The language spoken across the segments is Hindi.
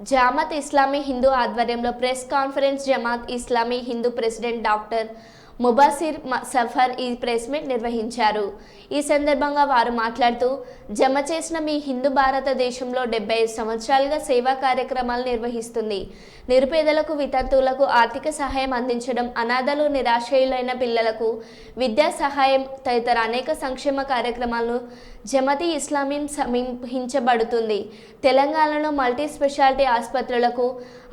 జామత్ ఇస్లామీ హిందూ ఆధ్వర్యంలో press conference Jamaat Islami Hind president doctor Mubasir Safar ఈ ప్రెస్ మీట్ నిర్వహించారు. ఈ సందర్భంగా వారు మాట్లాడుతూ జమ చేసిన మీ హిందూ భారతదేశంలో డెబ్బై ఐదు సంవత్సరాలుగా సేవా కార్యక్రమాలు నిర్వహిస్తుంది. నిరుపేదలకు వితంతువులకు ఆర్థిక సహాయం అందించడం అనాథలు నిరాశ్రయులైన పిల్లలకు విద్యా సహాయం తదితర అనేక సంక్షేమ కార్యక్రమాలను జమతి ఇస్లామీ సమీపించబడుతుంది. తెలంగాణలో మల్టీ స్పెషాలిటీ ఆసుపత్రులకు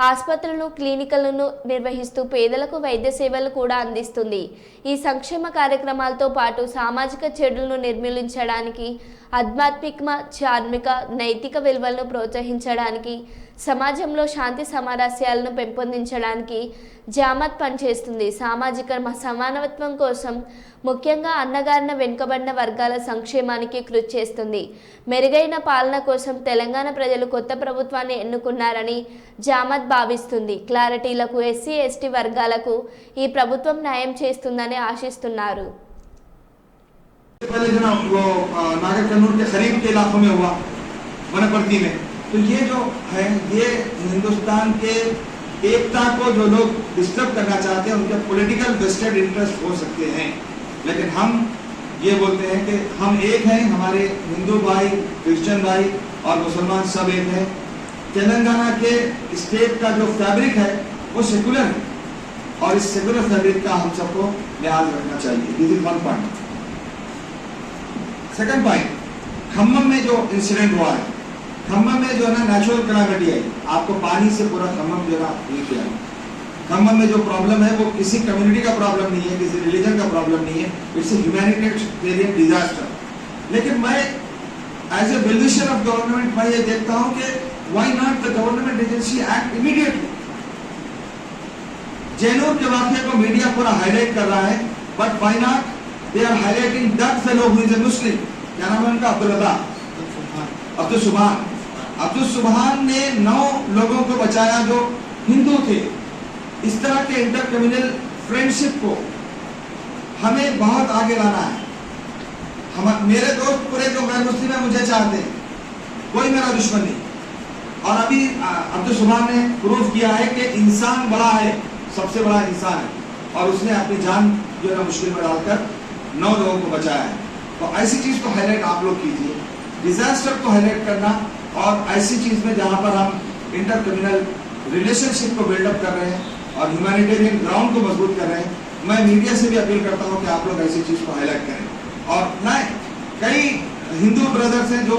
ఆసుపత్రులను క్లినికలను నిర్వహిస్తూ పేదలకు వైద్య సేవలు కూడా అందిస్తుంది. ఈ సంక్షేమ కార్యక్రమాలతో పాటు సామాజిక చెడులను నిర్మూలించడానికి ఆధ్యాత్మిక చార్మిక నైతిక విలువలను ప్రోత్సహించడానికి సమాజంలో శాంతి సమరస్యాలను పెంపొందించడానికి జామత్ పనిచేస్తుంది. సామాజిక సమానత్వం కోసం ముఖ్యంగా అన్నగారిన వెనుకబడిన వర్గాల సంక్షేమానికి కృషి చేస్తుంది. మెరుగైన పాలన కోసం తెలంగాణ ప్రజలు కొత్త ప్రభుత్వాన్ని ఎన్నుకున్నారని జామత్ భావిస్తుంది. క్లారిటీలకు ఎస్సీ ఎస్టీ వర్గాలకు ఈ ప్రభుత్వం న్యాయం చేస్తుందని ఆశిస్తున్నారు. पहले जो ना, वो नागर कन्नूर के करीब के इलाकों में हुआ, वनप्रति में। तो ये जो है, ये हिंदुस्तान के एकता को जो लोग डिस्टर्ब करना चाहते हैं, उनके पॉलिटिकल वेस्टेड इंटरेस्ट हो सकते हैं। लेकिन हम ये बोलते हैं कि हम एक हैं, हमारे हिंदू भाई, क्रिश्चियन भाई और मुसलमान सब एक हैं। तेलंगाना के स्टेट का जो फैब्रिक है, वो सेकुलर है। और इस सेकुलर फैब्रिक का हम सबको लिहाज रखना चाहिए। This is one point second point Khammam में जो इंसिडेंट हुआ है खम्मम में जो है ना नेचुरल कैलामिटी आई, आपको पानी से पूरा खम्मम जो ना ये किया खम्मम में जो प्रॉब्लम है, वो किसी कम्युनिटी का प्रॉब्लम नहीं है, किसी रिलीजन का प्रॉब्लम नहीं है इट्स ए ह्यूमैनिटेरियन डिजास्टर लेकिन मैं as a well-wisher of government मैं ये देखता हूँ कि why not the government agency act immediately Jainoor के वाक्य को मीडिया पूरा हाईलाइट कर रहा है but why not they are highlighting that fellow who is a Muslim. क्या नाम है उनका? अब्दुल रजा अब्दुल सुबहान अब्दुल सुबहान ने नौ लोगों को बचाया जो हिंदू थे। इस तरह के इंटर कम्युनल फ्रेंडशिप को हमें बहुत आगे लाना है। हम मेरे दोस्त पूरे जो गैर मुस्लिम है, मुझे चाहते हैं। कोई मेरा दुश्मन नहीं। और अभी अब्दुल सुबहान ने प्रूव किया है कि इंसान बड़ा है, सबसे बड़ा इंसान है। और उसने अपनी जान जो है मुश्किल में डालकर नौ लोगों को बचाया है। तो ऐसी चीज़ को हाईलाइट आप लोग कीजिए। डिजास्टर को हाईलाइट करना और ऐसी चीज़ में जहाँ पर हम इंटर कम्युनल रिलेशनशिप को बिल्डअप कर रहे हैं और ह्यूमैनिटेरियन ग्राउंड को मज़बूत कर रहे हैं, मैं मीडिया से भी अपील करता हूँ कि आप लोग ऐसी चीज़ को हाईलाइट करें। और मैं कई हिंदू ब्रदर्स हैं जो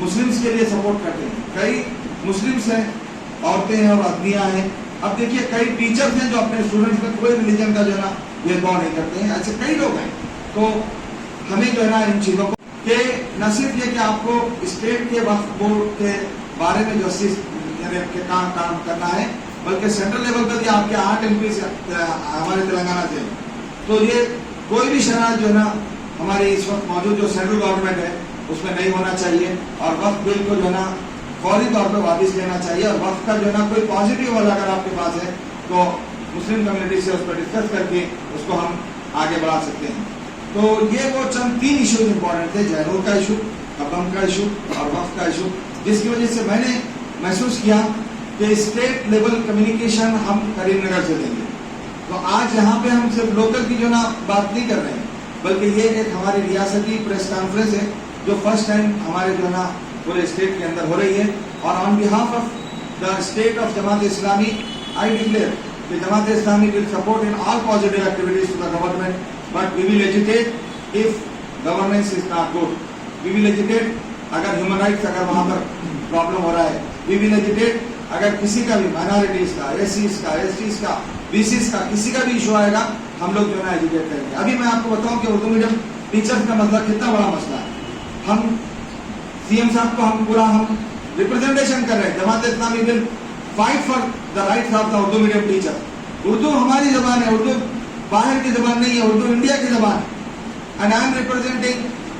मुस्लिम्स के लिए सपोर्ट करते हैं। कई मुस्लिम्स हैं, औरतें हैं और आदमियाँ हैं। अब देखिए, कई टीचर्स हैं जो अपने स्टूडेंट्स में कोई रिलीजन का जो है ना भेदभाव नहीं करते हैं। ऐसे कई लोग हैं। तो हमें जो है ना इन चीज़ों को कि न सिर्फ़ ये कि आपको स्टेट के वक्त बोर्ड के बारे में जो के काम काम करना है, बल्कि सेंट्रल लेवल पर आपके आठ एम हमारे तेलंगाना से। तो ये कोई भी शरारत जो है ना, हमारे इस वक्त मौजूद जो सेंट्रल गवर्नमेंट है, उसमें नहीं होना चाहिए, और वक्त बिल को जो है ना, फौरी तौर पर वापस लेना चाहिए, और वक्त का जो है ना, कोई पॉजिटिव वाला अगर आपके पास है तो मुस्लिम कम्युनिटी से उस पर डिस्कस करके उसको हम आगे बढ़ा सकते हैं। तो ये वो चंद तीन इश्यूज़ इम्पोर्टेंट थे जैनूर का इशू कबम का इशू और वक्त का इशू जिसकी वजह से मैंने महसूस किया कि स्टेट लेवल कम्युनिकेशन हम करीमनगर से देंगे तो आज यहाँ पे हम सिर्फ़ लोकल की जो ना बात नहीं कर रहे हैं, बल्कि ये एक हमारी रियासती प्रेस कॉन्फ्रेंस है, जो फ़र्स्ट टाइम हमारे जो ना पूरे स्टेट के अंदर हो रही है। और on behalf of the state of Jamaat Islami I declare कि Jamaat Islami will support in all positive activities to the government but we will educate if governance is not good we will educate अगर ह्यूमन राइट्स अगर वहाँ पर प्रॉब्लम हो रहा है। वी विल एजुकेट अगर किसी का भी माइनॉरिटीज का एस का एस का बीसी का, किसी का भी इशू आएगा, हम लोग जो ना एजुकेट करेंगे। अभी मैं आपको बताऊँ कि उर्दू मीडियम टीचर्स का मसला कितना बड़ा मसला है। हम सीएम साहब को हम पूरा हम रिप्रेजेंटेशन कर रहे हैं। Jamaat Islami will fight for the rights of the Urdu medium teacher Urdu हमारी जबान है। उर्दू बाहर की जबान नहीं है, उर्दू इंडिया की जबान। है and I am representing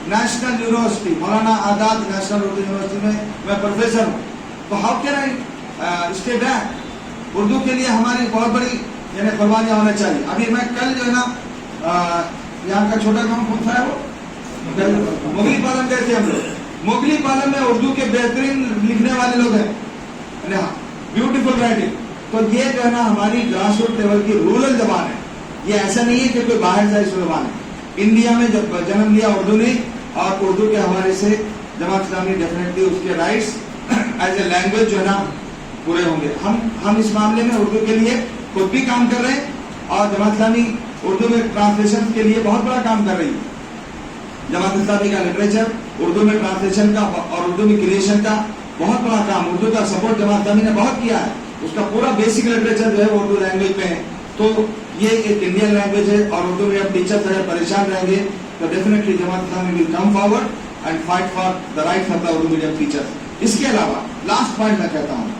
national university Maulana Azad national Urdu university में मैं प्रोफेसर हूँ। तो how can I stay back Urdu के लिए हमारी बहुत बड़ी, यानी कुर्बानियाँ होना चाहिए। अभी मैं कल जो है ना यहाँ का छोटा गाँव कौन सा है वो? मुगली पालन गए थे हम लोग। मुगली पालन में उर्दू के बेहतरीन लिखने वाले लोग हैं। ब्यूटीफुल राइटिंग तो ये जो है ना, हमारी ग्रास रूट लेवल की रूरल जबान है। ये ऐसा नहीं है कि कोई बाहर से जबान है इंडिया में जब जन्म लिया उर्दू ने, और उर्दू के हवाले से जमात इस्लामी डेफिनेटली उसके राइट्स एज ए लैंग्वेज जो है ना, पूरे होंगे। हम हम इस मामले में उर्दू के लिए खुद भी काम कर रहे हैं, और जमात इस्लामी उर्दू में ट्रांसलेशन के लिए बहुत बड़ा काम कर रही है। जमात इस्लामी का लिटरेचर उर्दू में ट्रांसलेशन का और उर्दू में क्रिएशन का बहुत बड़ा काम, उर्दू का सपोर्ट जमात इस्लामी ने बहुत किया है। उसका पूरा बेसिक लिटरेचर जो है उर्दू लैंग्वेज में है। तो ये एक इंडियन लैंग्वेज है और उर्दू में अब टीचर अगर परेशान रहेंगे तो definitely Jamaat Islami will come forward and fight for the right of the Urdu medium teacher इसके अलावा लास्ट पॉइंट मैं कहता हूँ।